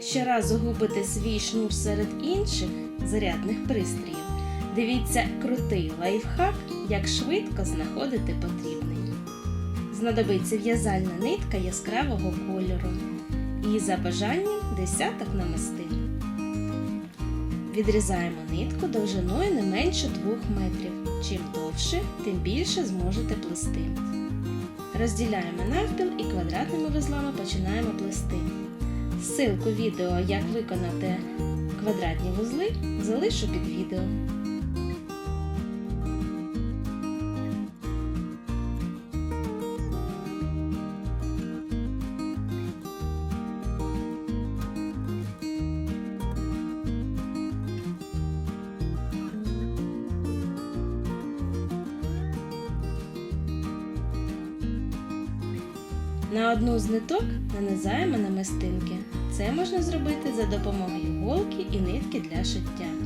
щоразу губите свій шнур серед інших зарядних пристроїв, дивіться крутий лайфхак, як швидко знаходити потрібний. Знадобиться в'язальна нитка яскравого кольору і за бажанням десяток намистин. Відрізаємо нитку довжиною не менше 2 метрів. Чим довше, тим більше зможете плести. Розділяємо навпіл і квадратними вузлами починаємо плести. Ссылку відео, як виконати квадратні вузли, залишу під відео. На одну з ниток нанизаємо намистинки. Це можна зробити за допомогою голки і нитки для шиття.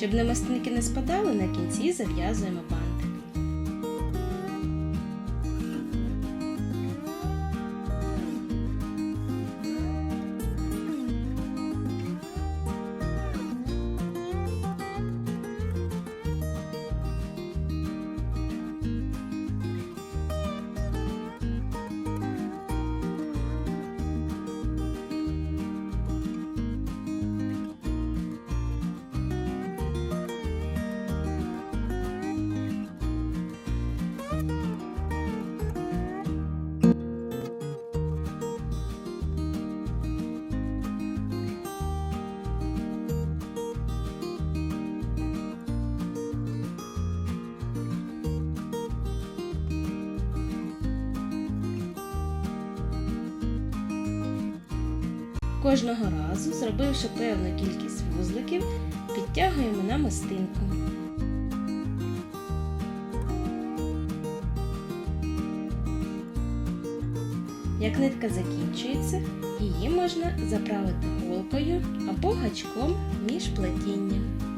Щоб намистинки не спадали, на кінці зав'язуємо бантик. Кожного разу, зробивши певну кількість вузликів, підтягуємо на мистинку. Як нитка закінчується, її можна заправити голкою або гачком між плетінням.